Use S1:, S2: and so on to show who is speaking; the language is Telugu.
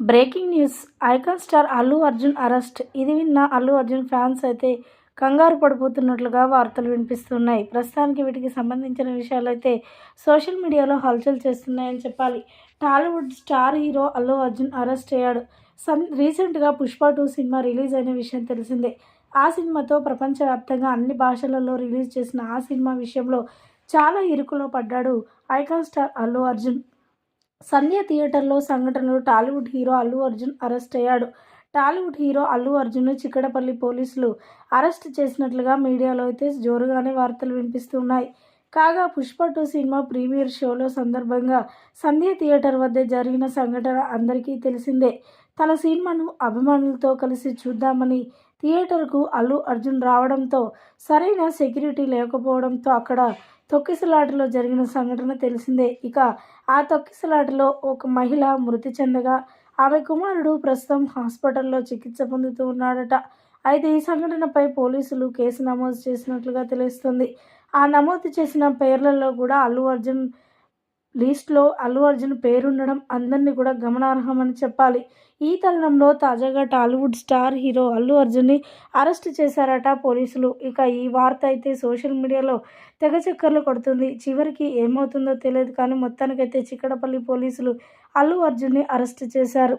S1: Breaking news. Icon star Allu Arjun arrest. ఇది విన్న అల్లు అర్జున్ ఫ్యాన్స్ అయితే కంగారు పడిపోతున్నట్లుగా వార్తలు వినిపిస్తున్నాయి. ప్రస్తుతానికి వీటికి సంబంధించిన విషయాలు అయితే సోషల్ మీడియాలో హల్చల్ చేస్తున్నాయని చెప్పాలి. Tollywood star hero Allu Arjun arrest అయ్యాడు. సన్ రీసెంట్గా పుష్ప టూ సినిమా రిలీజ్ అయిన విషయం తెలిసిందే. ఆ సినిమాతో ప్రపంచవ్యాప్తంగా అన్ని భాషలలో రిలీజ్ చేసిన ఆ సినిమా విషయంలో చాలా ఇరుకులో పడ్డాడు ఐకాన్ స్టార్ అల్లు అర్జున్. సంధ్య థియేటర్లో సంఘటనలు. Tollywood hero Allu Arjun arrest అయ్యాడు. టాలీవుడ్ హీరో అల్లు అర్జున్ చిక్కడపల్లి పోలీసులు అరెస్ట్ చేసినట్లుగా మీడియాలో అయితే జోరుగానే వార్తలు వినిపిస్తున్నాయి. కాగా పుష్ప టూ సినిమా ప్రీమియర్ షోలో సందర్భంగా సంధ్య థియేటర్ వద్ద జరిగిన సంఘటన అందరికీ తెలిసిందే. తన సినిమాను అభిమానులతో కలిసి చూద్దామని థియేటర్కు అల్లు అర్జున్ రావడంతో సరైన సెక్యూరిటీ లేకపోవడంతో అక్కడ తొక్కిసలాటలో జరిగిన సంఘటన తెలిసిందే. ఇక ఆ తొక్కిసలాటలో ఒక మహిళ మృతి చెందగా ఆమె కుమారుడు ప్రస్తుతం హాస్పిటల్లో చికిత్స పొందుతూ ఉన్నాడట. అయితే ఈ సంఘటనపై పోలీసులు కేసు నమోదు చేసినట్లుగా తెలుస్తుంది. ఆ నమోదు చేసిన పేర్లలో కూడా అల్లు అర్జున్ లిస్ట్లో అల్లు అర్జున్ పేరుండడం అందరినీ కూడా గమనార్హమని చెప్పాలి. ఈ తరుణంలో తాజాగా టాలీవుడ్ స్టార్ హీరో అల్లు అర్జున్ని అరెస్ట్ చేశారట పోలీసులు. ఇక ఈ వార్త అయితే సోషల్ మీడియాలో తెగ చక్కర్లు కొడుతుంది. చివరికి ఏమవుతుందో తెలియదు కానీ మొత్తానికైతే చిక్కడపల్లి పోలీసులు అల్లు అర్జున్ని అరెస్ట్ చేశారు.